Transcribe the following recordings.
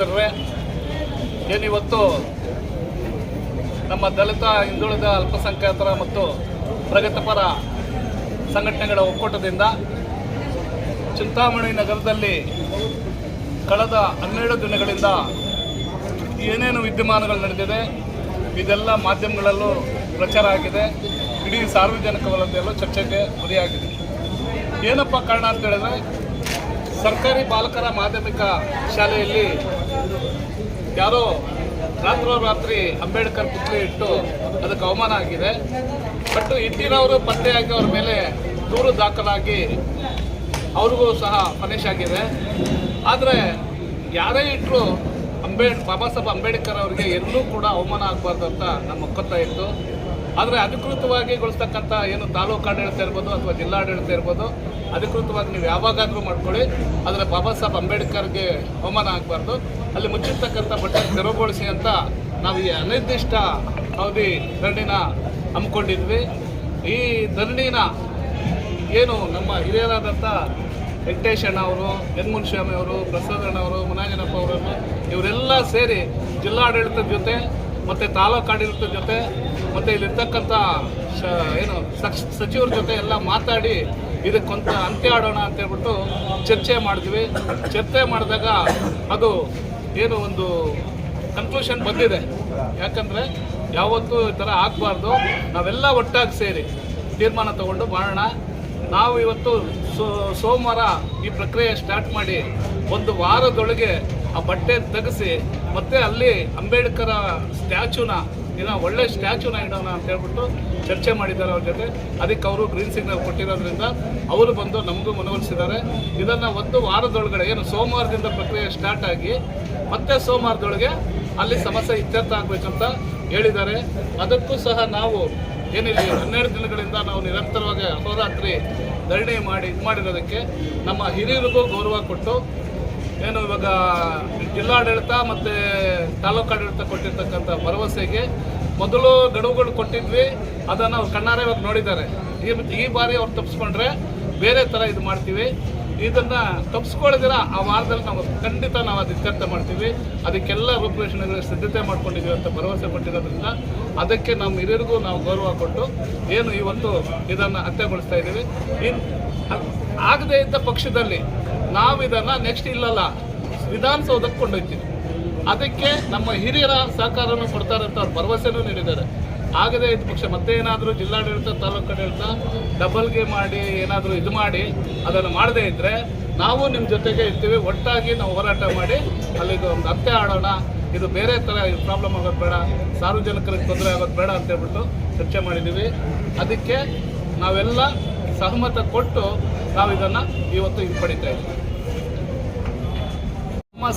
ಮಿತ್ರರೇ, ಏನಿವತ್ತು ನಮ್ಮ ದಲಿತ, ಹಿಂದುಳಿದ ಅಲ್ಪಸಂಖ್ಯಾತರ ಮತ್ತು ಪ್ರಗತಿಪರ ಸಂಘಟನೆಗಳ ಒಕ್ಕೂಟದಿಂದ ಚಿಂತಾಮಣಿ ನಗರದಲ್ಲಿ ಕಳೆದ ಹನ್ನೆರಡು ದಿನಗಳಿಂದ ಏನೇನು ವಿದ್ಯಮಾನಗಳು ನಡೆದಿದೆ, ಇದೆಲ್ಲ ಮಾಧ್ಯಮಗಳಲ್ಲೂ ಪ್ರಚಾರ ಆಗಿದೆ. ಇಡೀ ಸಾರ್ವಜನಿಕ ವಲಯದಲ್ಲೂ ಚರ್ಚೆಗೆ ಗುರಿಯಾಗಿದೆ ಏನಪ್ಪ ಕಾರಣ ಅಂತ ಹೇಳಿದ್ರೆ, ಸರ್ಕಾರಿ ಬಾಲಕರ ಮಾಧ್ಯಮಿಕ ಶಾಲೆಯಲ್ಲಿ ಯಾರೋ ರಾತ್ರೋರಾತ್ರಿ ಅಂಬೇಡ್ಕರ್ ಪುತ್ಲಿ ಇಟ್ಟು ಅದಕ್ಕೆ ಅವಮಾನ ಆಗಿದೆ. ಬಟ್ ಇಟ್ಟಿನವರು ಪತ್ತೆಯಾಗಿ ಅವ್ರ ಮೇಲೆ ದೂರು ದಾಖಲಾಗಿ ಅವ್ರಿಗೂ ಸಹ ಪನಿಷ್ ಆಗಿದೆ. ಆದರೆ ಯಾರೇ ಇಟ್ಟರು ಅಂಬೇಡ್ ಬಾಬಾ ಸಾಹೇಬ್ ಅಂಬೇಡ್ಕರ್ ಅವರಿಗೆ ಎಲ್ಲೂ ಕೂಡ ಅವಮಾನ ಆಗಬಾರ್ದು ಅಂತ ನಮ್ಮ ಒಕ್ಕತ್ತ ಇತ್ತು. ಆದರೆ ಅಧಿಕೃತವಾಗಿ ಗೊಳಿಸ್ತಕ್ಕಂಥ ಏನು ತಾಲೂಕು ಆಡಳಿತ ಇರ್ಬೋದು ಅಥವಾ ಜಿಲ್ಲಾಡಳಿತ ಇರ್ಬೋದು, ಅಧಿಕೃತವಾಗಿ ನೀವು ಯಾವಾಗಾದರೂ ಮಾಡ್ಕೊಳ್ಳಿ. ಆದರೆ ಬಾಬಾ ಸಾಹೇಬ್ ಅಂಬೇಡ್ಕರ್ಗೆ ಅವಮಾನ ಆಗಬಾರ್ದು. ಅಲ್ಲಿ ಮುಚ್ಚಿರ್ತಕ್ಕಂಥ ಬಟ್ಟೆ ತೆರವುಗೊಳಿಸಿ ಅಂತ ನಾವು ಈ ಅನಿರ್ದಿಷ್ಟ ಅವಧಿ ಧರಣಿನ ಹಮ್ಮಿಕೊಂಡಿದ್ವಿ. ಈ ಧರಣಿನ ಏನು ನಮ್ಮ ಹಿರಿಯರಾದಂಥ ವೆಂಕಟೇಶಣ್ಣ ಅವರು ಎನ್ ಮುನ್ಸ್ವಾಮಿ ಅವರು ಪ್ರಸಾದಣ್ಣ ಅವರು, ಮುನಾಜನಪ್ಪ ಅವರನ್ನು ಇವರೆಲ್ಲ ಸೇರಿ ಜಿಲ್ಲಾಡಳಿತದ ಜೊತೆ, ಮತ್ತು ತಾಲೂಕು ಜೊತೆ, ಮತ್ತು ಇಲ್ಲಿರ್ತಕ್ಕಂಥ ಶ, ಏನು ಸಚ್, ಸಚಿವರ ಜೊತೆ ಎಲ್ಲ ಮಾತಾಡಿ ಇದಕ್ಕೊಂತ ಅಂತ್ಯ ಆಡೋಣ ಅಂತ ಹೇಳ್ಬಿಟ್ಟು ಚರ್ಚೆ ಮಾಡಿದ್ವಿ. ಚರ್ಚೆ ಮಾಡಿದಾಗ ಅದು ಏನು ಒಂದು ಕನ್ಕ್ಲೂಷನ್ ಬಂದಿದೆ. ಯಾಕಂದರೆ ಯಾವತ್ತೂ ಈ ಥರ ಆಗಬಾರ್ದು. ನಾವೆಲ್ಲ ಒಟ್ಟಾಗಿ ಸೇರಿ ತೀರ್ಮಾನ ತಗೊಂಡು ಮಾಡೋಣ. ನಾವು ಇವತ್ತು ಸೋಮವಾರ ಈ ಪ್ರಕ್ರಿಯೆ ಸ್ಟಾರ್ಟ್ ಮಾಡಿ ಒಂದು ವಾರದೊಳಗೆ ಆ ಬಟ್ಟೆ ತೆಗೆಸಿ, ಮತ್ತೆ ಅಲ್ಲಿ ಅಂಬೇಡ್ಕರ ಸ್ಟ್ಯಾಚುನ ಏನೋ ಒಳ್ಳೆ ಸ್ಟ್ಯಾಚುನ ಇಡೋಣ ಅಂತ ಹೇಳ್ಬಿಟ್ಟು ಚರ್ಚೆ ಮಾಡಿದ್ದಾರೆ ಅವ್ರ ಜೊತೆ. ಅದಕ್ಕೆ ಅವರು ಗ್ರೀನ್ ಸಿಗ್ನಲ್ ಕೊಟ್ಟಿರೋದ್ರಿಂದ ಅವರು ಬಂದು ನಮಗೂ ಮನವೊಲಿಸಿದ್ದಾರೆ. ಇದನ್ನು ಒಂದು ವಾರದೊಳಗಡೆ, ಏನು ಸೋಮವಾರದಿಂದ ಪ್ರಕ್ರಿಯೆ ಸ್ಟಾರ್ಟ್ ಆಗಿ ಮತ್ತೆ ಸೋಮವಾರದೊಳಗೆ ಅಲ್ಲಿ ಸಮಸ್ಯೆ ಇತ್ಯರ್ಥ ಅಂತ ಹೇಳಿದ್ದಾರೆ. ಅದಕ್ಕೂ ಸಹ ನಾವು ಏನಿಲ್ಲ ಹನ್ನೆರಡು ದಿನಗಳಿಂದ ನಾವು ನಿರಂತರವಾಗಿ ಅಹೋರಾತ್ರಿ ಧರಣಿ ಮಾಡಿ ಇದು ಮಾಡಿರೋದಕ್ಕೆ ನಮ್ಮ ಹಿರಿಯರಿಗೂ ಗೌರವ ಕೊಟ್ಟು ಏನು ಇವಾಗ ಜಿಲ್ಲಾಡಳಿತ ಮತ್ತು ತಾಲೂಕಾಡಳಿತ ಕೊಟ್ಟಿರ್ತಕ್ಕಂಥ ಭರವಸೆಗೆ ಮೊದಲು ಗಡುವುಗಳು ಕೊಟ್ಟಿದ್ವಿ. ಅದನ್ನು ಅವ್ರು ಕಣ್ಣಾರೆ ಇವಾಗ ನೋಡಿದ್ದಾರೆ. ಈ ಈ ಬಾರಿ ಅವ್ರು ತಪ್ಪಿಸ್ಕೊಂಡ್ರೆ ಬೇರೆ ಥರ ಇದು ಮಾಡ್ತೀವಿ. ಇದನ್ನ ತಪ್ಪಿಸ್ಕೊಳ್ಳದಿರ ಆ ವಾರದಲ್ಲಿ ನಾವು ಖಂಡಿತ ನಾವು ಅದು ಇತ್ಯರ್ಥ ಮಾಡ್ತೀವಿ. ಅದಕ್ಕೆಲ್ಲ ರೂಪುರೇಷಣೆಗಳಿಗೆ ಸಿದ್ಧತೆ ಮಾಡ್ಕೊಂಡಿದ್ದೀವಿ ಅಂತ ಭರವಸೆ ಕೊಟ್ಟಿರೋದ್ರಿಂದ ಅದಕ್ಕೆ ನಮ್ಮ ಹಿರಿಯರಿಗೂ ನಾವು ಗೌರವ ಕೊಟ್ಟು ಏನು ಇವತ್ತು ಇದನ್ನು ಅಂತ್ಯಗೊಳಿಸ್ತಾ ಇದ್ದೀವಿ. ಇನ್ ಆಗದೇ ಇದ್ದ ಪಕ್ಷದಲ್ಲಿ ನಾವು ಇದನ್ನು ನೆಕ್ಸ್ಟ್ ಇಲ್ಲಲ್ಲ, ವಿಧಾನಸೌಧಕ್ಕೆ ಕೊಂಡೊಯ್ತೀವಿ. ಅದಕ್ಕೆ ನಮ್ಮ ಹಿರಿಯರ ಸಹಕಾರವನ್ನು ಕೊಡ್ತಾರೆ ಅಂತ ಭರವಸೆನೂ ನೀಡಿದ್ದಾರೆ. ಆಗದೇ ಇದ್ದ ಪಕ್ಷ ಮತ್ತೆ ಏನಾದರೂ ಜಿಲ್ಲಾಡಳಿತ, ತಾಲೂಕು ಆಡಳಿತ ಡಬಲ್ಗೆ ಮಾಡಿ, ಏನಾದರೂ ಇದು ಮಾಡಿ, ಅದನ್ನು ಮಾಡದೇ ಇದ್ದರೆ ನಾವು ನಿಮ್ಮ ಜೊತೆಗೆ ಇರ್ತೀವಿ. ಒಟ್ಟಾಗಿ ನಾವು ಹೋರಾಟ ಮಾಡಿ ಅಲ್ಲಿಗೆ ಒಂದು ಅತ್ತೆ ಆಡೋಣ. ಇದು ಬೇರೆ ಥರ ಪ್ರಾಬ್ಲಮ್ ಆಗೋದು ಬೇಡ. ಸಾರ್ವಜನಿಕರಿಗೆ ತೊಂದರೆ ಆಗೋದು ಬೇಡ ಅಂತ ಹೇಳ್ಬಿಟ್ಟು ಚರ್ಚೆ ಮಾಡಿದ್ದೀವಿ ಅದಕ್ಕೆ ನಾವೆಲ್ಲ ಸಹಮತ ಕೊಟ್ಟು ನಾವು ಇದನ್ನು ಇವತ್ತು ಹಿಂಪಡಿತಾ ಇದ್ದೀವಿ.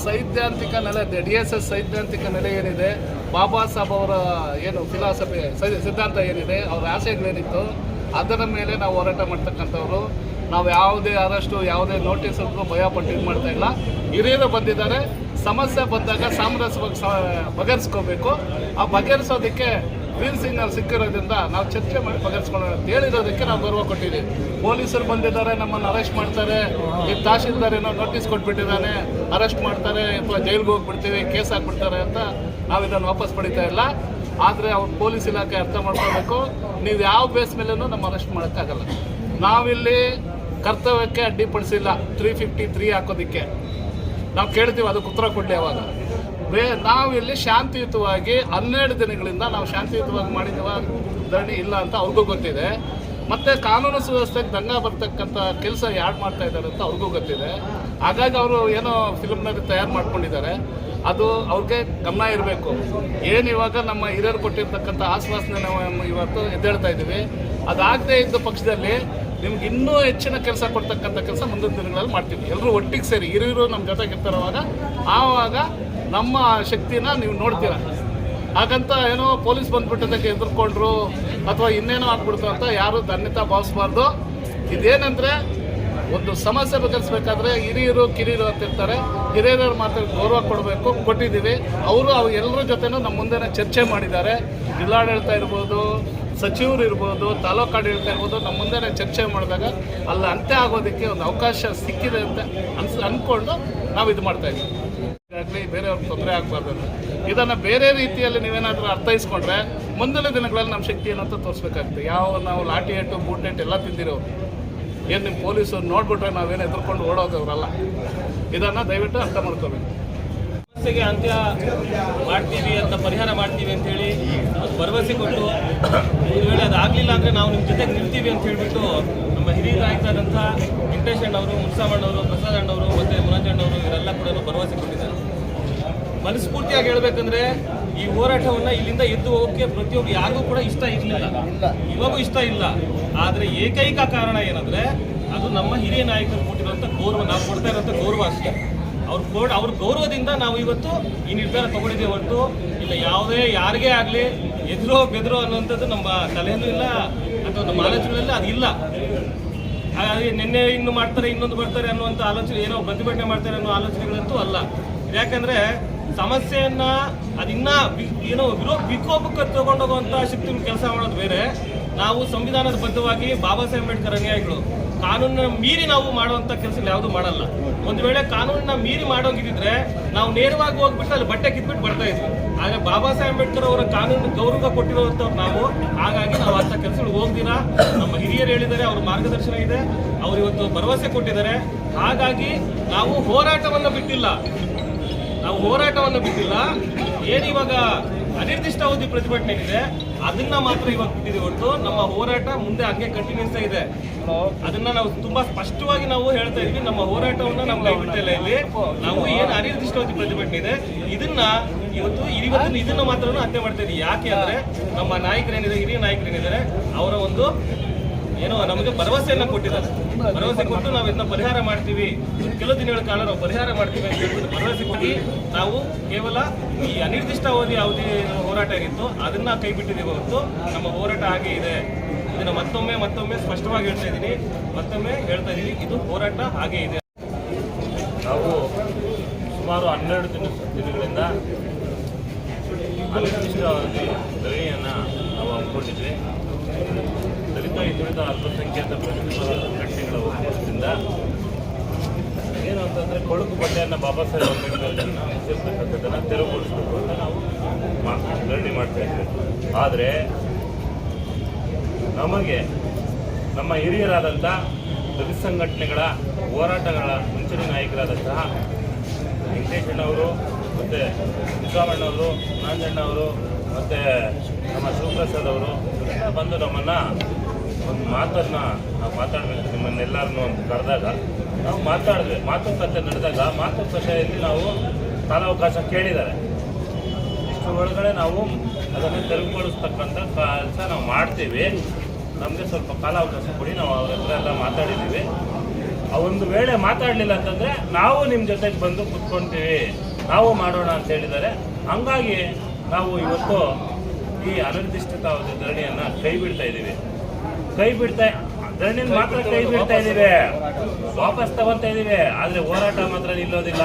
ಸೈದ್ಧಾಂತಿಕ ನೆಲೆ ಡಿ ಎಸ್ ಎಸ್ ಸೈದ್ಧಾಂತಿಕ ನೆಲೆ ಏನಿದೆ, ಬಾಬಾ ಸಾಹೇಬ್ ಅವರ ಏನು ಫಿಲಾಸಫಿ ಸಿದ್ಧಾಂತ ಏನಿದೆ, ಅವರ ಆಸೆಗಳೇನಿತ್ತು ಅದರ ಮೇಲೆ ನಾವು ಹೋರಾಟ ಮಾಡ್ತಕ್ಕಂಥವ್ರು. ನಾವು ಯಾವುದೇ ಅರೆಸ್ಟು ಯಾವುದೇ ನೋಟಿಸ್ ಭಯ ಪಟ್ಟು ಇದು ಮಾಡ್ತಾ ಇಲ್ಲ. ಹಿರಿಯರು ಬಂದಿದ್ದಾರೆ, ಸಮಸ್ಯೆ ಬಂದಾಗ ಸಾಮರಸ್ಯವಾಗಿ ಬಗೆಹರಿಸ್ಕೋಬೇಕು. ಆ ಬಗೆಹರಿಸೋದಕ್ಕೆ ಗ್ರೀನ್ ಸಿಗ್ನಲ್ ಸಿಕ್ಕಿರೋದ್ರಿಂದ ನಾವು ಚರ್ಚೆ ಮಾಡಿ ಬಗೆಹರಿಸ್ಕೊಳ್ಳೋಣ ಅಂತ ಹೇಳಿರೋದಕ್ಕೆ ನಾವು ಗೌರವ ಕೊಟ್ಟಿದ್ದೀವಿ. ಪೊಲೀಸರು ಬಂದಿದ್ದಾರೆ, ನಮ್ಮನ್ನು ಅರೆಸ್ಟ್ ಮಾಡ್ತಾರೆ. ಈ ತಹಶೀಲ್ದಾರ್ ಏನೋ ನೋಟಿಸ್ ಕೊಟ್ಬಿಟ್ಟಿದ್ದಾನೆ, ಅರೆಸ್ಟ್ ಮಾಡ್ತಾರೆ, ಅಥವಾ ಜೈಲಿಗೆ ಹೋಗ್ಬಿಡ್ತೀವಿ, ಕೇಸ್ ಹಾಕ್ಬಿಡ್ತಾರೆ ಅಂತ ನಾವು ಇದನ್ನು ವಾಪಸ್ ಪಡಿತಾ ಇಲ್ಲ. ಆದರೆ ಅವ್ರು ಪೊಲೀಸ್ ಇಲಾಖೆ ಅರ್ಥ ಮಾಡ್ಕೋಬೇಕು. ನೀವು ಯಾವ ಬೇಸ್ ಮೇಲೂ ನಮ್ಮ ಅರೆಸ್ಟ್ ಮಾಡೋಕ್ಕಾಗಲ್ಲ. ನಾವಿಲ್ಲಿ ಕರ್ತವ್ಯಕ್ಕೆ ಅಡ್ಡಿಪಡಿಸಿಲ್ಲ. ತ್ರೀ ಫಿಫ್ಟಿ ತ್ರೀ ಹಾಕೋದಕ್ಕೆ. ನಾವು ಕೇಳ್ತೀವಿ, ಅದಕ್ಕೆ ಉತ್ತರ ಕೊಡಲಿ ಅವಾಗ ಬೇ, ನಾವು ಇಲ್ಲಿ ಶಾಂತಿಯುತವಾಗಿ ಹನ್ನೆರಡು ದಿನಗಳಿಂದ ನಾವು ಶಾಂತಿಯುತವಾಗಿ ಮಾಡಿದವ, ಧರಣಿ ಇಲ್ಲ ಅಂತ ಅವ್ರಿಗೂ ಗೊತ್ತಿದೆ. ಮತ್ತು ಕಾನೂನು ಸುವ್ಯವಸ್ಥೆಗೆ ದಂಗ ಬರ್ತಕ್ಕಂಥ ಕೆಲಸ ಯಾರು ಮಾಡ್ತಾ ಇದ್ದಾರೆ ಅಂತ ಅವ್ರಿಗೂ ಗೊತ್ತಿದೆ. ಹಾಗಾಗಿ ಅವರು ಏನೋ ಫಿಲ್ಮ್ನಲ್ಲಿ ತಯಾರು ಮಾಡ್ಕೊಂಡಿದ್ದಾರೆ. ಅದು ಅವ್ರಿಗೆ ಗಮನ ಇರಬೇಕು. ಏನು ಇವಾಗ ನಮ್ಮ ಹಿರಿಯರು ಕೊಟ್ಟಿರ್ತಕ್ಕಂಥ ಆಶ್ವಾಸನೆ ನಾವು ಇವತ್ತು ಎದ್ದೇಳ್ತಾ ಇದ್ದೀವಿ. ಅದಾಗದೇ ಇದ್ದ ಪಕ್ಷದಲ್ಲಿ ನಿಮ್ಗೆ ಇನ್ನೂ ಹೆಚ್ಚಿನ ಕೆಲಸ ಕೊಡ್ತಕ್ಕಂಥ ಕೆಲಸ ಮುಂದಿನ ದಿನಗಳಲ್ಲಿ ಮಾಡ್ತೀವಿ. ಎಲ್ಲರೂ ಒಟ್ಟಿಗೆ ಸೇರಿ, ಹಿರಿಯರು ನಮ್ಮ ಜೊತೆಗೆ ಇರ್ತಾರವಾಗ, ಆವಾಗ ನಮ್ಮ ಶಕ್ತಿನ ನೀವು ನೋಡ್ತೀರ? ಹಾಗಂತ ಏನೋ ಪೊಲೀಸ್ ಬಂದ್ಬಿಟ್ಟದಕ್ಕೆ ಎದುರ್ಕೊಂಡ್ರು ಅಥವಾ ಇನ್ನೇನೋ ಆಗ್ಬಿಡ್ತು ಅಂತ ಯಾರು ಧನ್ಯತಾ ಭಾವಿಸ್ಬಾರ್ದು. ಇದೇನಂದ್ರೆ, ಒಂದು ಸಮಸ್ಯೆ ಬಗೆಹರಿಸ್ಬೇಕಾದ್ರೆ ಹಿರಿಯರು, ಕಿರಿಯರು ಅಂತ ಇರ್ತಾರೆ. ಹಿರಿಯರ ಮಾತ್ರ ಗೌರವ ಕೊಡಬೇಕು, ಕೊಟ್ಟಿದ್ದೀವಿ. ಅವರು ಅವ್ರು ಎಲ್ಲರ ಜೊತೆನೂ ನಮ್ಮ ಮುಂದೆನೇ ಚರ್ಚೆ ಮಾಡಿದ್ದಾರೆ. ಜಿಲ್ಲಾಡಳಿತ ಇರ್ಬೋದು, ಸಚಿವರು ಇರ್ಬೋದು, ತಾಲೂಕು ಆಡಳಿತ ಇರ್ಬೋದು, ನಮ್ಮ ಮುಂದೆನೇ ಚರ್ಚೆ ಮಾಡಿದಾಗ ಅಲ್ಲಿ ಅಂತ್ಯ ಆಗೋದಕ್ಕೆ ಒಂದು ಅವಕಾಶ ಸಿಕ್ಕಿದೆ ಅಂತ ಅನ್ಸ್ ಅಂದ್ಕೊಂಡು ನಾವು ಇದು ಮಾಡ್ತಾ ಇದ್ದೀವಿ. ಆಗಲಿ, ಬೇರೆಯವ್ರಿಗೆ ತೊಂದರೆ ಆಗಬಾರ್ದು ಅಂತ. ಇದನ್ನು ಬೇರೆ ರೀತಿಯಲ್ಲಿ ನೀವೇನಾದರೂ ಅರ್ಥೈಸ್ಕೊಂಡ್ರೆ ಮುಂದಿನ ದಿನಗಳಲ್ಲಿ ನಮ್ಮ ಶಕ್ತಿ ಏನಂತ ತೋರಿಸ್ಬೇಕಾಗ್ತದೆ ಯಾವ ನಾವು ಲಾಠಿ ಏಟು, ಬೂಟ್ ಏಟು ಎಲ್ಲ ತಿಂದಿರೋರು ಏನು ನಿಮ್ಮ ಪೊಲೀಸರು ನೋಡ್ಬಿಟ್ರೆ ನಾವೇನು ಎದುರ್ಕೊಂಡು ಓಡೋದವ್ರಲ್ಲ ಇದನ್ನು ದಯವಿಟ್ಟು ಅರ್ಥ ಮಾಡ್ಕೋಬೇಕು. ಸಮಸ್ಯೆಗೆ ಅಂತ್ಯ ಮಾಡ್ತೀವಿ ಅಂತ ಪರಿಹಾರ ಮಾಡ್ತೀವಿ ಅಂತ ಹೇಳಿ ಭರವಸೆ ಕೊಟ್ಟು ಒಂದು ವೇಳೆ ಅದಾಗಲಿಲ್ಲ ಅಂದರೆ ನಾವು ನಿಮ್ಮ ಜೊತೆಗೆ ನಿಲ್ತೀವಿ ಅಂತ ಹೇಳಿಬಿಟ್ಟು ನಮ್ಮ ಹಿರಿಯ ನಾಯಕರಾದಂಥ ವೆಂಕಟೇಶ್ ಅಣ್ಣವರು, ಮುನ್ಸಾಮಣ್ಣವರು, ಪ್ರಸಾದ್ ಅಣ್ಣವರು ಮತ್ತು ಮುರಂಜಣ್ಣವರು ಇವರೆಲ್ಲ ಕೂಡ ಭರವಸೆ ಕೊಟ್ಟಿದ್ದಾರೆ. ಮನಸ್ಫೂರ್ತಿಯಾಗಿ ಹೇಳ್ಬೇಕಂದ್ರೆ ಈ ಹೋರಾಟವನ್ನ ಇಲ್ಲಿಂದ ಎದ್ದು ಹೋಗಕ್ಕೆ ಪ್ರತಿಯೊಬ್ಬರು ಯಾರಿಗೂ ಕೂಡ ಇಷ್ಟ ಇರಲಿಲ್ಲ ಇವಾಗೂ ಇಷ್ಟ ಇಲ್ಲ. ಆದ್ರೆ ಏಕೈಕ ಕಾರಣ ಏನಂದ್ರೆ ಅದು ನಮ್ಮ ಹಿರಿಯ ನಾಯಕರು ಕೊಟ್ಟಿರುವಂತ ಗೌರವ ನಾವು ಕೊಡ್ತಾ ಇರುವಂತ ಗೌರವ ಅಷ್ಟೇ. ಅವ್ರ ಕೋಡ್ ಅವ್ರ ಗೌರವದಿಂದ ನಾವು ಇವತ್ತು ಈ ನಿರ್ಧಾರ ತಗೊಂಡಿದ್ದೇವೆ ಹೊರತು ಇಲ್ಲ ಯಾವುದೇ ಯಾರಿಗೇ ಆಗಲಿ ಎದುರೋ ಬೆದರೋ ಅನ್ನುವಂಥದ್ದು ನಮ್ಮ ತಲೆಯಲ್ಲೂ ಇಲ್ಲ ಅಥವಾ ನಮ್ಮ ಅದು ಅದಿಲ್ಲ ಹಾಗಾಗಿ ನಿನ್ನೆ ಇನ್ನು ಮಾಡ್ತಾರೆ ಇನ್ನೊಂದು ಬರ್ತಾರೆ ಅನ್ನುವಂಥ ಆಲೋಚನೆ ಏನೋ ಪ್ರತಿಭಟನೆ ಮಾಡ್ತಾರೆ ಅನ್ನೋ ಆಲೋಚನೆಗಳಂತೂ ಅಲ್ಲ. ಯಾಕಂದ್ರೆ ಸಮಸ್ಯೆಯನ್ನ ಅದಿನ್ನ ಏನೋ ವಿರೋ ವಿಕೋಪಕ್ಕೆ ತಗೊಂಡೋಗುವಂತ ಶಕ್ತಿ ಕೆಲಸ ಮಾಡೋದು ಬೇರೆ. ನಾವು ಸಂವಿಧಾನದ ಬದ್ಧವಾಗಿ ಬಾಬಾ ಸಾಹೇಬ್ ಅಂಬೇಡ್ಕರ್ ಅನುಯಾಯಿಗಳು. ಕಾನೂನ ಮೀರಿ ನಾವು ಮಾಡುವಂತ ಕೆಲಸ ಯಾವುದು ಮಾಡಲ್ಲ. ಒಂದು ವೇಳೆ ಕಾನೂನನ್ನ ಮೀರಿ ಮಾಡೋಂಗಿದ್ರೆ ನಾವು ನೇರವಾಗಿ ಹೋಗ್ಬಿಟ್ಟು ಅಲ್ಲಿ ಬಟ್ಟೆ ಕಿತ್ಬಿಟ್ಟು ಬರ್ತಾ ಇದ್ವಿ. ಆದ್ರೆ ಬಾಬಾ ಸಾಹೇಬ್ ಅಂಬೇಡ್ಕರ್ ಅವರ ಕಾನೂನು ಗೌರವ ಕೊಟ್ಟಿರುವಂತವ್ರು ನಾವು. ಹಾಗಾಗಿ ನಾವು ಅಂತ ಕೆಲಸಗಳು ಹೋಗ್ದಿರ. ನಮ್ಮ ಹಿರಿಯರು ಹೇಳಿದ್ದಾರೆ, ಅವ್ರ ಮಾರ್ಗದರ್ಶನ ಇದೆ. ಅವ್ರು ಇವತ್ತು ಭರವಸೆ ಕೊಟ್ಟಿದ್ದಾರೆ. ಹಾಗಾಗಿ ನಾವು ಹೋರಾಟವನ್ನು ಬಿಟ್ಟಿಲ್ಲ. ನಾವು ಹೋರಾಟವನ್ನು ಬಿಟ್ಟಿಲ್ಲ. ಏನಿವಾಗ ಅನಿರ್ದಿಷ್ಟ ಅವಧಿ ಪ್ರತಿಭಟನೆ ಇದೆ ಅದನ್ನ ಮಾತ್ರ ಇವಾಗ ಬಿಟ್ಟಿದೆ ಹೊರತು ನಮ್ಮ ಹೋರಾಟ ಮುಂದೆ ಹಂಗೆ ಕಂಟಿನ್ಯೂಸ್ ಇದೆ ಅದನ್ನ ನಾವು ತುಂಬಾ ಸ್ಪಷ್ಟವಾಗಿ ನಾವು ಹೇಳ್ತಾ ಇದ್ವಿ ನಮ್ಮ ಹೋರಾಟವನ್ನ ನಾವು ಕೈ ಬಿಟ್ಟಿಲ್ಲ ಇಲ್ಲಿ ನಾವು ಏನು ಅನಿರ್ದಿಷ್ಟಾವಧಿ ಪ್ರತಿಭಟನೆ ಇದೆ ಇದನ್ನ ಇವತ್ತು ಇವತ್ತು ಇದನ್ನ ಮಾತ್ರ ಹತ್ಯೆ ಮಾಡ್ತಾ ಇದೀವಿ ಯಾಕೆ ಅಂದ್ರೆ ನಮ್ಮ ನಾಯಕರೇನಿದೆ ಹಿರಿಯ ನಾಯಕರೇನಿದ್ದಾರೆ ಅವರ ಒಂದು ಏನೋ ನಮಗೆ ಭರವಸೆಯನ್ನ ಕೊಟ್ಟಿದ್ದಾರೆ. ಭರವಸೆ ಕೊಟ್ಟು ನಾವು ಇದನ್ನ ಪರಿಹಾರ ಮಾಡ್ತೀವಿ. ಕೆಲವು ದಿನಗಳ ಕಾಲ ನಾವು ಪರಿಹಾರ ಮಾಡ್ತೀವಿ ಅಂತ ಹೇಳ್ಬಿಟ್ಟು ಭರವಸೆ ಕೊಟ್ಟು ನಾವು ಕೇವಲ ಈ ಅನಿರ್ದಿಷ್ಟ ಅವಧಿ ಅವಧಿ ಹೋರಾಟ ಇತ್ತು ಅದನ್ನ ಕೈ ಬಿಟ್ಟಿದ್ದೀವಿ ಹೊರತು ನಮ್ಮ ಹೋರಾಟ ಹಾಗೆ ಇದೆ. ಇದನ್ನ ಮತ್ತೊಮ್ಮೆ ಮತ್ತೊಮ್ಮೆ ಸ್ಪಷ್ಟವಾಗಿ ಹೇಳ್ತಾ ಇದ್ದೀನಿ. ಮತ್ತೊಮ್ಮೆ ಹೇಳ್ತಾ ಇದ್ದೀನಿ, ಇದು ಹೋರಾಟ ಹಾಗೆ ಇದೆ. ನಾವು ಸುಮಾರು ಹನ್ನೆರಡು ದಿನ ದಿನಗಳಿಂದ ಅನಿರ್ದಿಷ್ಟಾವಧಿ ಧರಣಿಯನ್ನು ನಾವು ಹಮ್ಮಿಕೊಂಡಿದ್ವಿ. ಹಿಂದುಳಿದ ಅಲ್ಪಸಂಖ್ಯಾತ ಪ್ರತಿನಿಧಿಗಳ ಸಂಘಟನೆಗಳ ಒಕ್ಕೂಟದಿಂದ ಏನು ಅಂತಂದರೆ ಕೊಳಕು ಬಟ್ಟೆಯನ್ನು ಬಾಬಾ ಸಾಹೇಬ್ ಅಂಬೇಡ್ಕರ್ನ ಮುಚ್ಚಿರ್ತಕ್ಕಂಥದ್ದನ್ನು ತೆರವುಗೊಳಿಸಬೇಕು ಅಂತ ನಾವು ಧರಣಿ ಮಾಡ್ತಾ ಇದ್ದೇವೆ. ಆದರೆ ನಮಗೆ ನಮ್ಮ ಹಿರಿಯರಾದಂಥ ದಲಿತ ಸಂಘಟನೆಗಳ ಹೋರಾಟಗಳ ಮುಂಚೂಣಿ ನಾಯಕರಾದಂತಹ ವೆಂಕಟೇಶಣ್ಣವರು ಮತ್ತು ಸಿದ್ದರಾಮಣ್ಣವರು ನಾಂಜಣ್ಣವರು ಮತ್ತು ನಮ್ಮ ಶಿವಪ್ರಸಾದ್ ಅವರು ಎಲ್ಲ ಬಂದು ನಮ್ಮನ್ನು ಒಂದು ಮಾತನ್ನು ನಾವು ಮಾತಾಡಬೇಕು, ನಿಮ್ಮನ್ನೆಲ್ಲರನ್ನು ಕರೆದಾಗ, ನಾವು ಮಾತಾಡಿದ್ವಿ ಮಾತುಕತೆ ನಡೆದಾಗ ಮಾತುಕತೆಯಲ್ಲಿ ನಾವು ಕಾಲಾವಕಾಶ ಕೇಳಿದ್ದಾರೆ. ಇಷ್ಟು ಒಳಗಡೆ ನಾವು ಅದನ್ನು ತೆರವುಗೊಳಿಸ್ತಕ್ಕಂಥ ಕೆಲಸ ನಾವು ಮಾಡ್ತೀವಿ. ನಮಗೆ ಸ್ವಲ್ಪ ಕಾಲಾವಕಾಶ ಕೊಡಿ, ನಾವು ಅವ್ರ ಹತ್ರ ಎಲ್ಲ ಮಾತಾಡಿದ್ದೀವಿ. ಆ ಒಂದು ವೇಳೆ ಮಾತಾಡಲಿಲ್ಲ ಅಂತಂದರೆ ನಾವು ನಿಮ್ಮ ಜೊತೆಗೆ ಬಂದು ಕುತ್ಕೊಳ್ತೀವಿ ನಾವು ಮಾಡೋಣ ಅಂತ ಹೇಳಿದ್ದಾರೆ. ಹಂಗಾಗಿ ನಾವು ಇವತ್ತು ಈ ಅನಿರ್ದಿಷ್ಟತ ಅವಧಿ ಧರಣಿಯನ್ನು ಕೈ ಬಿಡ್ತಾ ಇದ್ದೀವಿ. ಕೈ ಬಿಡ್ತಾ ಧರಣಿನ ಮಾತ್ರ ಕೈ ಬಿಡ್ತಾ ಇದ್ದೀವಿ. ವಾಪಸ್ ತಗೊಂತ ಇದ್ದೀವಿ. ಆದರೆ ಹೋರಾಟ ಮಾತ್ರ ನಿಲ್ಲೋದಿಲ್ಲ.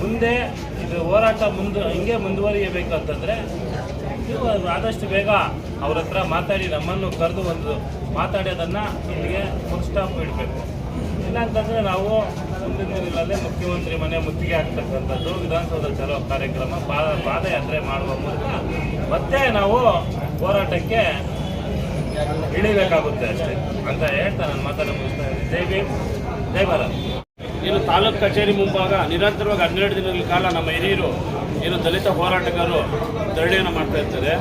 ಮುಂದೆ ಇದು ಹೋರಾಟ ಮುಂದೆ ಹಿಂಗೆ ಮುಂದುವರಿಯಬೇಕು ಅಂತಂದರೆ ನೀವು ಆದಷ್ಟು ಬೇಗ ಅವ್ರ ಹತ್ರ ಮಾತಾಡಿ ನಮ್ಮನ್ನು ಕರೆದು ಒಂದು ಮಾತಾಡೋದನ್ನ ಇಲ್ಲಿಗೆ ಫುಲ್ ಸ್ಟಾಪ್ ಇಡಬೇಕು. ಇಲ್ಲ ಅಂತಂದರೆ ನಾವು ಮುಂದಿನ ದಿನಗಳಲ್ಲಿ ಮುಖ್ಯಮಂತ್ರಿ ಮನೆ ಮುತ್ತಿಗೆ ಆಗ್ತಕ್ಕಂಥದ್ದು ವಿಧಾನಸೌಧ ಚಲೋ ಕಾರ್ಯಕ್ರಮ, ಪಾದ ಪಾದಯಾತ್ರೆ ಮಾಡುವ ಮೂಲಕ ಮತ್ತೆ ನಾವು ಹೋರಾಟಕ್ಕೆ ಇಳಿಬೇಕಾಗುತ್ತೆ ಅಷ್ಟೇ ಅಂತ ಹೇಳ್ತಾ ನಾನು ಮಾತನ್ನು ಮುಗಿಸ್ತಾ ಇದ್ದೀನಿ. ಜೈ ಭೀಮ್ ಏನು ತಾಲೂಕು ಕಚೇರಿ ಮುಂಭಾಗ ನಿರಂತರವಾಗಿ ಹನ್ನೆರಡು ದಿನಗಳ ಕಾಲ ನಮ್ಮ ಹಿರಿಯರು ಏನು ದಲಿತ ಹೋರಾಟಗಾರರು ಧರಣಿಯನ್ನು ಮಾಡ್ತಾ ಇರ್ತಾರೆ.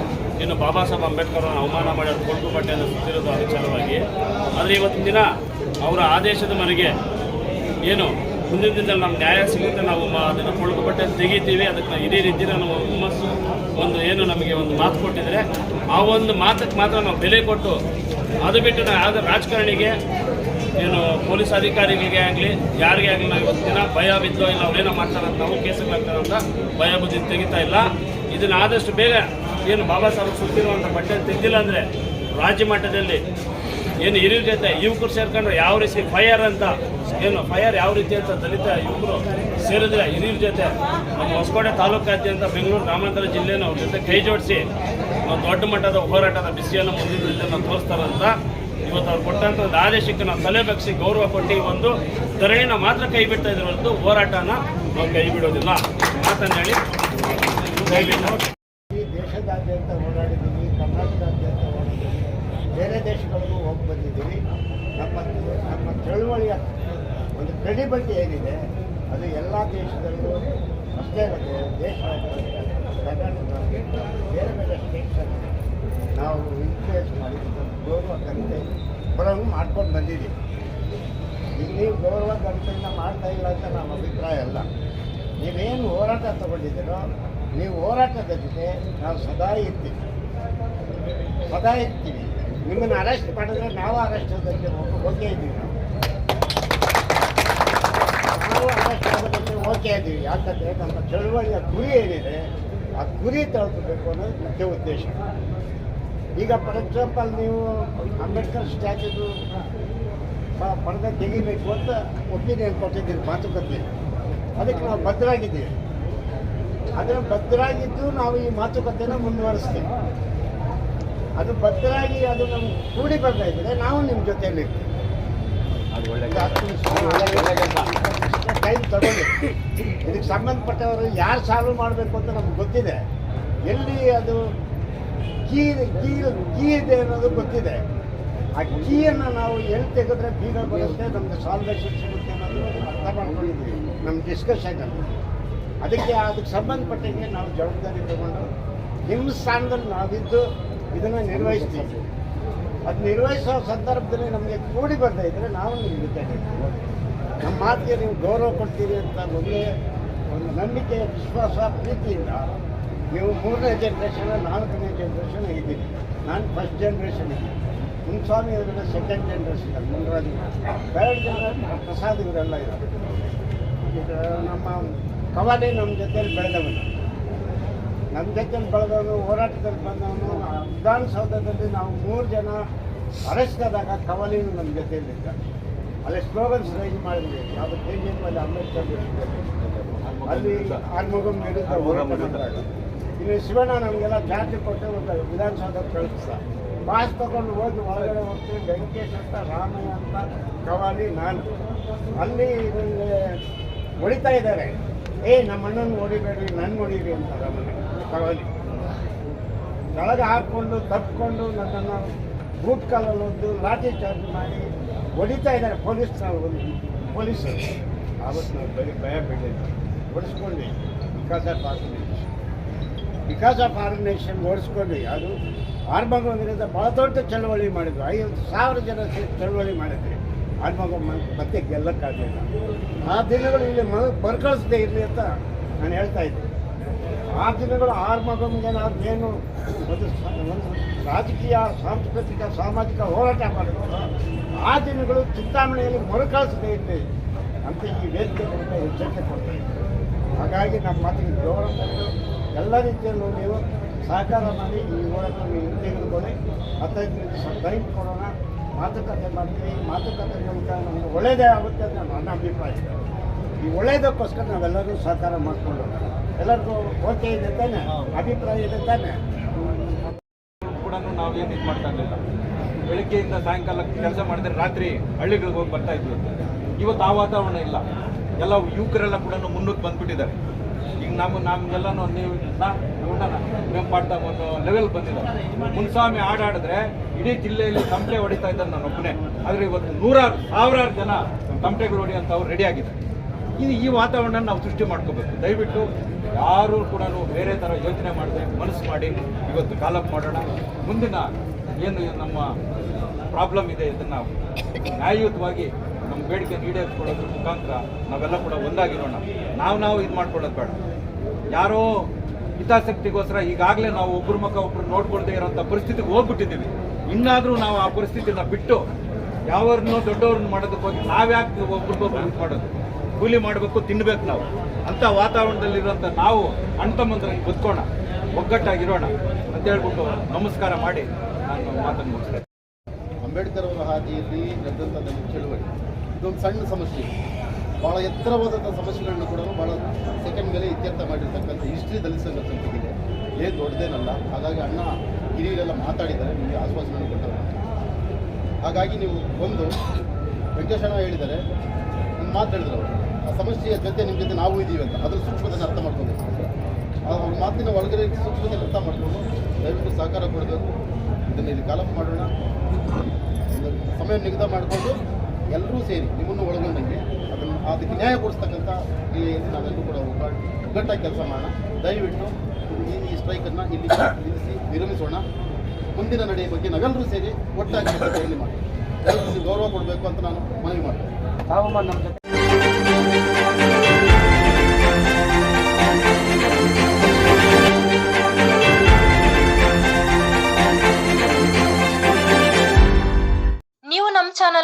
ಇನ್ನು ಬಾಬಾ ಸಾಹೇಬ್ ಅಂಬೇಡ್ಕರ್ ಅವರನ್ನು ಅವಮಾನ ಮಾಡಿ ಅದು ಕೊಟ್ಟು ಬಟ್ಟೆಯನ್ನು ಸುತ್ತಿರೋದು ಸಲುವಾಗಿ ಆದರೆ ಇವತ್ತಿನ ದಿನ ಅವರ ಆದೇಶದ ಮನೆಗೆ ಏನು, ಮುಂದಿನ ದಿನದಲ್ಲಿ ನಮ್ಮ ನ್ಯಾಯ ಸಿಗುತ್ತೆ, ನಾವು ಅದನ್ನು ಕೊಳಕು ಬಟ್ಟೆ ತೆಗಿತೀವಿ, ಅದಕ್ಕೆ ಇದೇ ರೀತಿ ನಾವು ಹುಮ್ಮಸ್ಸು ಒಂದು ಏನು ನಮಗೆ ಒಂದು ಮಾತು ಕೊಟ್ಟಿದ್ದಾರೆ ಆ ಒಂದು ಮಾತಕ್ಕೆ ಮಾತ್ರ ನಾವು ಬೆಲೆ ಕೊಟ್ಟು ಅದು ಬಿಟ್ಟು ನಾವು ಯಾವುದೇ ರಾಜಕಾರಣಿಗೆ, ಏನು ಪೊಲೀಸ್ ಅಧಿಕಾರಿಗಳಿಗೆ ಆಗಲಿ, ಯಾರಿಗೆ ಆಗಲಿ ನಾವು ಇವತ್ತಿನ ಭಯ ಬಿದ್ದೋ ಇಲ್ಲ ಅವ್ರೇನೋ ಮಾಡ್ತಾರಂತ ನಾವು ಕೇಸುಗಳಾಗ್ತಾರೆ ಅಂತ ಭಯ ಬುದ್ಧಿ ತೆಗಿತಾ ಇಲ್ಲ. ಇದನ್ನು ಆದಷ್ಟು ಬೇಗ ಏನು ಬಾಬಾ ಸಾಹೇಬ್ ಸುತ್ತಿರುವಂಥ ಬಟ್ಟೆ ತೆಗೆದಿಲ್ಲ ಅಂದರೆ ರಾಜ್ಯ ಮಟ್ಟದಲ್ಲಿ ಏನು ಹಿರಿಯರ ಜೊತೆ ಯುವಕರು ಸೇರ್ಕೊಂಡು ಯಾವ ರೀತಿ ಫೈರ್ ಅಂತ, ಏನು ಫೈರ್ ಯಾವ ರೀತಿ ಅಂತ ದಲಿತ ಯುವಕರು ಸೇರಿದ್ರೆ ಹಿರಿಯರ ಜೊತೆ ನಮ್ಮ ಹೊಸಕೋಟೆ ತಾಲೂಕಾದ್ಯಂತ ಬೆಂಗಳೂರು ಗ್ರಾಮಾಂತರ ಜಿಲ್ಲೆನ ಅವ್ರ ಜೊತೆ ಕೈ ಜೋಡಿಸಿ ನಾವು ದೊಡ್ಡ ಮಟ್ಟದ ಹೋರಾಟದ ಬಿಸಿಯನ್ನು ಮುಂದಿನ ನಾವು ತೋರಿಸ್ತಾರಂತ ಇವತ್ತು ಅವ್ರು ಕೊಟ್ಟಂಥ ಒಂದು ಆದೇಶಕ್ಕೆ ನಾವು ತಲೆ ಬಗ್ಸಿ ಗೌರವ ಕೊಟ್ಟು ಒಂದು ಧರಣಿನ ಮಾತ್ರ ಕೈ ಬಿಡ್ತಾ ಇದ್ರಂತೂ ಹೋರಾಟನ ನಾವು ಕೈ ಬಿಡೋದಿಲ್ಲ. ಮಾತನ್ನು ಹೇಳಿ. ಈ ದೇಶದಾದ್ಯಂತ ಓಡಾಡಿದ್ದೀವಿ ಕರ್ನಾಟಕದಾದ್ಯಂತ ಬೇರೆ ದೇಶಗಳಿಗೂ ಹೋಗಿ ಬಂದಿದ್ದೀವಿ. ನಮ್ಮ ನಮ್ಮ ಚಳುವಳಿಯ ಒಂದು ಕ್ರೆಡಿಬಿಲಿಟಿ ಏನಿದೆ ಅದು ಎಲ್ಲ ದೇಶದಲ್ಲೂ ಅಷ್ಟೇ ಅಲ್ಲದೆ ದೇಶ ಬೇರೆ ಬೇರೆ ಸ್ಟೇಟ್ಸಲ್ಲಿ ನಾವು ಇನ್ಫ್ಲೂಯೆನ್ಸ್ ಮಾಡಿ ಗೌರವ ಕಂತೆ ಬರೋದು ಮಾಡ್ಕೊಂಡು ಬಂದಿದ್ದೀವಿ. ಇಲ್ಲಿ ಗೌರವ ಕಂತೆಯಿಂದ ಮಾಡ್ತಾ ಇಲ್ಲ ಅಂತ ನಮ್ಮ ಅಭಿಪ್ರಾಯ ಅಲ್ಲ. ನೀವೇನು ಹೋರಾಟ ತಗೊಂಡಿದ್ದೀರೋ, ನೀವು ಹೋರಾಟದ ಜೊತೆ ನಾವು ಸದಾ ಇರ್ತೀವಿ. ಸದಾ ಇರ್ತೀವಿ. ನಿಮ್ಮನ್ನು ಅರೆಸ್ಟ್ ಮಾಡಿದ್ರೆ ನಾವು ಅರೆಸ್ಟ್ ಹೋಗಿ ಹೋಗೇ ಇದ್ದೀವಿ. ನಾವು ಅರೆಸ್ಟ್ ಓಕೆ ಇದ್ದೀವಿ ಯಾಕಂದರೆ ನಮ್ಮ ಚಳುವಳಿಯ ಗುರಿ ಏನಿದೆ, ಆ ಗುರಿ ತಲುಪಬೇಕು ಅನ್ನೋದು ಮುಖ್ಯ ಉದ್ದೇಶ. ಈಗ ಫಾರ್ ಎಕ್ಸಾಂಪಲ್ ನೀವು ಅಂಬೇಡ್ಕರ್ ಸ್ಟ್ಯಾಚ್ಯೂದು ಪಡೆದ ತೆಗಿಬೇಕು ಅಂತ ಒಪಿನಿಯನ್ ಕೊಟ್ಟಿದ್ದೀರಿ, ಮಾತುಕತೆ. ಅದಕ್ಕೆ ನಾವು ಬದ್ಧರಾಗಿದ್ದೀವಿ ಅದರ ಬದ್ಧರಾಗಿದ್ದು ನಾವು ಈ ಮಾತುಕತೆನ ಮುಂದುವರಿಸ್ತೀವಿ. ಅದು ಭದ್ರಾಗಿ ಅದು ನಮ್ಗೆ ಕೂಡಿ ಬರ್ತಾ ಇದ್ದರೆ ನಾವು ನಿಮ್ಮ ಜೊತೆಯಲ್ಲಿ ಟೈಮ್ ಇದಕ್ಕೆ ಸಂಬಂಧಪಟ್ಟವರು ಯಾರು ಸಾಲ್ವ್ ಮಾಡಬೇಕು ಅಂತ ನಮ್ಗೆ ಗೊತ್ತಿದೆ. ಎಲ್ಲಿ ಅದು ಕೀ ಕೀ ಕೀ ಇದೆ ಅನ್ನೋದು ಗೊತ್ತಿದೆ. ಆ ಕೀಯನ್ನು ನಾವು ಎಲ್ಲಿ ತೆಗೆದ್ರೆ ಬೀಗ ಬರುತ್ತೆ, ನಮಗೆ ಸಾಲ್ವೇಷನ್ ಸಿಗುತ್ತೆ ಅನ್ನೋದು ಅರ್ಥ ಮಾಡ್ಕೊಂಡಿದ್ದೀವಿ. ನಮ್ಮ ಡಿಸ್ಕಷನಲ್ಲಿ ಅದಕ್ಕೆ ಅದಕ್ಕೆ ಸಂಬಂಧಪಟ್ಟಂಗೆ ನಾವು ಜವಾಬ್ದಾರಿ ತಗೊಂಡು, ನಿಮ್ಮ ಸ್ಥಾನದಲ್ಲಿ ನಾವಿದ್ದು ಇದನ್ನು ನಿರ್ವಹಿಸ್ತೀವಿ. ಅದು ನಿರ್ವಹಿಸೋ ಸಂದರ್ಭದಲ್ಲಿ ನಮಗೆ ಕೂಡಿ ಬರ್ತಾ ಇದ್ರೆ ನಾವು ನಿಮಗೆ ನಮ್ಮ ಮಾತಿಗೆ ನೀವು ಗೌರವ ಕೊಡ್ತೀರಿ ಅಂತ ಒಂದೇ ಒಂದು ನಂಬಿಕೆ, ವಿಶ್ವಾಸ, ಪ್ರೀತಿಯಿಂದ ನೀವು ಮೂರನೇ ಜನ್ರೇಷನ್ ನಾಲ್ಕನೇ ಜನ್ರೇಷನ್ ಇದ್ದೀರಿ. ನಾನು ಫಸ್ಟ್ ಜನ್ರೇಷನ್ ಇದ್ದೀನಿ. ಮುನ್ಸ್ವಾಮಿ ಅವರೆಲ್ಲ ಸೆಕೆಂಡ್ ಜನ್ರೇಷನ್ ಮುನ್ರಾಜ್ ಥರ್ಡ್ ಜನ ಪ್ರಸಾದ್ ಇವರೆಲ್ಲ ಇದ್ದಾರೆ. ನಮ್ಮ ಕವಾಡೆ ನಮ್ಮ ಜೊತೆಯಲ್ಲಿ ಬೆಳೆದವನು. ನಮ್ಮ ಜೊತೆಯಲ್ಲಿ ಬೆಳೆದವನು ಹೋರಾಟದಲ್ಲಿ ಬಂದವನು ವಿಧಾನಸೌಧದಲ್ಲಿ ನಾವು ಮೂರು ಜನ ಅರೆಸ್ಟ್ ಆದಾಗ ಕವಾಲಿನೂ ನಮ್ಮ ಜೊತೆಯಲ್ಲಿದ್ದ ಅಲ್ಲಿ ಸ್ಲೋಗನ್ಸ್ ರೈಸ್ ಮಾಡಿದ್ವಿ. ಅದು ಕೆ ಮೇಲೆ ಅಂಬೇಡ್ಕರ್ ವಿರುದ್ಧ. ಅಲ್ಲಿ ಆರ್ಮುಗಂ ವಿರುದ್ಧ ಇಲ್ಲಿ ಶಿವಣ್ಣ ನಮಗೆಲ್ಲ ಚಾರ್ಜ್ ಕೊಟ್ಟೆ ಒಂದು ವಿಧಾನಸೌಧ ಕಳಿಸ್ದ. ಪಾಸ್ ತಗೊಂಡು ಹೋಗಿ ಒಳಗಡೆ ಹೋಗ್ತೀವಿ. ವೆಂಕಟೇಶ್ ಅಂತ, ರಾಮಯ್ಯ ಅಂತ, ಕವಾಲಿ, ನಾನು. ಅಲ್ಲಿ ನನಗೆ ಹೊಡಿತಾ ಇದ್ದಾರೆ. ಏ ನಮ್ಮ ಅಣ್ಣನ ಹೊಡಿಬೇಡ್ರಿ ನನ್ನ ಹೊಡೀರಿ ಅಂತ ರಮಣ ಕವಾಲಿ ಕೆಳಗೆ ಹಾಕ್ಕೊಂಡು ತಪ್ಪಿಕೊಂಡು ನನ್ನನ್ನು ಬೂಟ್ ಕಾಲಲ್ಲಿ ಒಂದು ಲಾಠಿ ಚಾರ್ಜ್ ಮಾಡಿ ಹೊಡಿತಾ ಇದ್ದಾರೆ ಪೊಲೀಸ್ ಪೊಲೀಸರು ಆವತ್ತು ನಾವು ಬರೀ ಭಯ ಬೀಳಿದ್ವಿ ಓಡಿಸ್ಕೊಂಡ್ವಿ because of organisation because of organisation ಓಡಿಸ್ಕೊಂಡ್ವಿ ಅದು ಆರ್ಮಗ ವಿರುದ್ಧ ಭಾಳ ದೊಡ್ಡ ಚಳವಳಿ ಮಾಡಿದ್ರು. ಐವತ್ತು ಸಾವಿರ ಜನ ಚಳವಳಿ ಮಾಡಿದ್ವಿ ಆರ್ಮಗ ಮತ್ತೆ ಗೆಲ್ಲಕ್ಕಾಗಲಿಲ್ಲ. ಆ ದಿನಗಳು ಇಲ್ಲಿ ಮ ಮರುಕಳಿಸದೇ ಇರಲಿ ಅಂತ ನಾನು ಹೇಳ್ತಾ ಇದ್ದೆ ಆ ದಿನಗಳು ಆರ್ಮಗಮ್ಗೆ ನಾವು ಏನು ಒಂದು ರಾಜಕೀಯ, ಸಾಂಸ್ಕೃತಿಕ, ಸಾಮಾಜಿಕ ಹೋರಾಟ ಮಾಡಿದ್ರು. ಆ ದಿನಗಳು ಚಿಂತಾಮಣಿಯಲ್ಲಿ ಮರುಕಳಿಸದೇ ಅಂತ ಈ ವೇದಿಕೆ ಮೂಲಕ ಎಚ್ಚರಿಕೆ ಕೊಡ್ತಾ ಹಾಗಾಗಿ ನಮ್ಮ ಮಾತಿಗೆ ಗೌರವ ಕೊಟ್ಟು ಎಲ್ಲ ರೀತಿಯಲ್ಲೂ ನೀವು ಸಹಕಾರ ಮಾಡಿ ಈ ಹೋರಾಟವನ್ನು ಹಿಂತೆಗೆದುಕೊಳ್ಳಿ. ಹತ್ತೈದು ನಿಮಿಷ ಟೈಮ್ ಕೊಡೋಣ. ಮಾತುಕತೆ ಮಾಡ್ತೀವಿ. ಮಾತುಕತೆ ಮೂಲಕ ನಮಗೆ ಒಳ್ಳೆಯದೇ ಆಗುತ್ತೆ ಅಂತ ನನ್ನ ಅಭಿಪ್ರಾಯ. ಈ ಒಳ್ಳೆಯದಕ್ಕೋಸ್ಕರ ನಾವೆಲ್ಲರೂ ಸಹಕಾರ ಮಾಡಿಕೊಂಡು ಎಲ್ಲರಿಗೂ ಓಕೆ ಇದೆ ತಾನೆ? ಅಭಿಪ್ರಾಯ ಇದೆ ತಾನೆ? ಕೂಡ ನಾವೇನು ಇದು ಮಾಡ್ತಾ ಇರಲಿಲ್ಲ. ಬೆಳಿಗ್ಗೆಯಿಂದ ಸಾಯಂಕಾಲ ಕೆಲಸ ಮಾಡಿದ್ರೆ ರಾತ್ರಿ ಹಳ್ಳಿಗಳಿಗೆ ಹೋಗಿ ಬರ್ತಾ ಇದ್ವಿ ಇವತ್ತು ಆ ವಾತಾವರಣ ಇಲ್ಲ. ಎಲ್ಲ ಯುವಕರೆಲ್ಲ ಕೂಡ ಮುನ್ನುಗ್ಗಿ ಬಂದ್ಬಿಟ್ಟಿದ್ದಾರೆ. ಈಗ ನಮ್ಮ ನಮಗೆಲ್ಲನೂ ನೀವು ನಾವು ಪಾಡ್ತಾ ಒಂದು ಲೆವೆಲ್ ಬಂದಿದ್ದಾರೆ ಮುನ್ಸ್ವಾಮಿ ಆಡಾಡಿದ್ರೆ ಇಡೀ ಜಿಲ್ಲೆಯಲ್ಲಿ ತಮಟೆ ಹೊಡಿತಾ ಇದ್ದಾರೆ ನಾನು ಒಬ್ಬನೇ ಆದರೆ ಇವತ್ತು ನೂರಾರು ಸಾವಿರಾರು ಜನ ತಮಟೆಗಳು ಹೊಡೆಯುವಂಥವ್ರು ರೆಡಿ ಆಗಿದ್ದಾರೆ. ಇದು ಈ ವಾತಾವರಣ ನಾವು ಸೃಷ್ಟಿ ಮಾಡ್ಕೋಬೇಕು. ದಯವಿಟ್ಟು ಯಾರು ಕೂಡ ಬೇರೆ ಥರ ಯೋಚನೆ ಮಾಡದೆ ಮನಸ್ಸು ಮಾಡಿ ಇವತ್ತು ಕಾಲಪ್ ಮಾಡೋಣ. ಮುಂದಿನ ಏನು ನಮ್ಮ ಪ್ರಾಬ್ಲಮ್ ಇದೆ ಇದನ್ನು ನ್ಯಾಯಯುತವಾಗಿ ನಮ್ಮ ಬೇಡಿಕೆ ಈಡೇರಿಸ್ಕೊಳ್ಳೋದ್ರ ಮುಖಾಂತರ ನಾವೆಲ್ಲ ಕೂಡ ಒಂದಾಗಿರೋಣ. ನಾವು ನಾವು ಇದು ಮಾಡ್ಕೊಳ್ಳೋದು ಬೇಡ. ಯಾರೋ ಹಿತಾಸಕ್ತಿಗೋಸ್ಕರ ಈಗಾಗಲೇ ನಾವು ಒಬ್ಬರ ಮುಖ ಒಬ್ಬರು ನೋಡ್ಕೊಳ್ತೇ ಇರೋಂಥ ಪರಿಸ್ಥಿತಿಗೆ ಹೋಗ್ಬಿಟ್ಟಿದ್ದೀವಿ. ಇನ್ನಾದರೂ ನಾವು ಆ ಪರಿಸ್ಥಿತಿನ ಬಿಟ್ಟು ಯಾವ್ರನ್ನೋ ದೊಡ್ಡವ್ರನ್ನ ಮಾಡೋದಕ್ಕೆ ಹೋಗಿ ನಾವ್ಯಾಕೆ ಒಬ್ರಿಗೊಬ್ರು ಇದು ಮಾಡೋದು? ಕೂಲಿ ಮಾಡಬೇಕು, ತಿನ್ಬೇಕು ನಾವು. ಅಂಥ ವಾತಾವರಣದಲ್ಲಿರುವಂಥ ನಾವು ಅಣ್ಣ ತಮ್ಮಂದ್ರಂಗೆ ಬದುಕೋಣ ಒಗ್ಗಟ್ಟಾಗಿರೋಣ ಅಂತ ಹೇಳ್ಬಿಟ್ಟು ನಮಸ್ಕಾರ ಮಾಡಿ ನಾನು ಮಾತನ್ನು ಮುಗಿಸ್ತೇನೆ. ಅಂಬೇಡ್ಕರ್ ಅವರ ಹಾದಿಯಲ್ಲಿ ನಡೆದಂಥ ನಮ್ಮ ಚಳುವಳಿ. ಇದೊಂದು ಸಣ್ಣ ಸಮಸ್ಯೆ. ಭಾಳ ಎತ್ತರವಾದಂಥ ಸಮಸ್ಯೆಗಳನ್ನು ಕೂಡ ಭಾಳ ಸೆಕೆಂಡ್ ಮೇಲೆ ಇತ್ಯರ್ಥ ಮಾಡಿರ್ತಕ್ಕಂಥ ಹಿಸ್ಟ್ರಿ ಸಂಘಟನೆಗಿದೆ ಏನು ದೊಡ್ಡದೇನಲ್ಲ, ಹಾಗಾಗಿ ಅಣ್ಣ ಹಿರಿಯರೆಲ್ಲ ಮಾತಾಡಿದ್ದಾರೆ, ನಿಮಗೆ ಆಶ್ವಾಸನೆ ಕೊಟ್ಟರು. ಹಾಗಾಗಿ ನೀವು ಒಂದು ವೆಂಕಟೇಶಣ್ಣ ಹೇಳಿದ್ದಾರೆ, ಒಂದು ಮಾತು ಹೇಳಿದ್ರು ಅವರು. ಸಮಸ್ಯೆಯ ಜೊತೆ ನಿಮ್ಮ ಜೊತೆ ನಾವು ಇದ್ದೀವಿ ಅಂತ. ಅದ್ರ ಸೂಕ್ಷ್ಮತೆಯನ್ನು ಅರ್ಥ ಮಾಡ್ಕೋಬೇಕು ಅವ್ರ ಮಾತಿನ ಒಳಗಡೆ ಸೂಕ್ಷ್ಮತೆ ಅರ್ಥ ಮಾಡಿಕೊಂಡು ದಯವಿಟ್ಟು ಸಹಕಾರ ಕೊಡಬೇಕು ಇದನ್ನು ಇಲ್ಲಿ ಕಾಲಪ್ ಮಾಡೋಣ. ಸಮಯ ನಿಗದ ಮಾಡಿಕೊಂಡು ಎಲ್ಲರೂ ಸೇರಿ ನಿಮ್ಮನ್ನು ಒಳಗೊಂಡಂಗೆ ಅದನ್ನು ಅದಕ್ಕೆ ನ್ಯಾಯ ಕೊಡಿಸ್ತಕ್ಕಂಥ ಕ್ರಿಯೆಯಲ್ಲಿ ನಾವೆಲ್ಲರೂ ಕೂಡ ಒಗ್ಗಟ್ಟು ಒಗ್ಗಟ್ಟಾಗಿ ಕೆಲಸ ಮಾಡೋಣ. ದಯವಿಟ್ಟು ಈ ಸ್ಟ್ರೈಕನ್ನು ಇಲ್ಲಿ ನಿಲ್ಲಿಸಿ, ವಿರಮಿಸೋಣ. ಮುಂದಿನ ನಡೆಯ ಬಗ್ಗೆ ನಾವೆಲ್ಲರೂ ಸೇರಿ ಒಟ್ಟಾಗಿ ಮಾಡಿ ಎಲ್ಲರಿಗೂ ಗೌರವ ಕೊಡಬೇಕು ಅಂತ ನಾನು ಮನವಿ ಮಾಡ್ತೇನೆ. ಜೊತೆ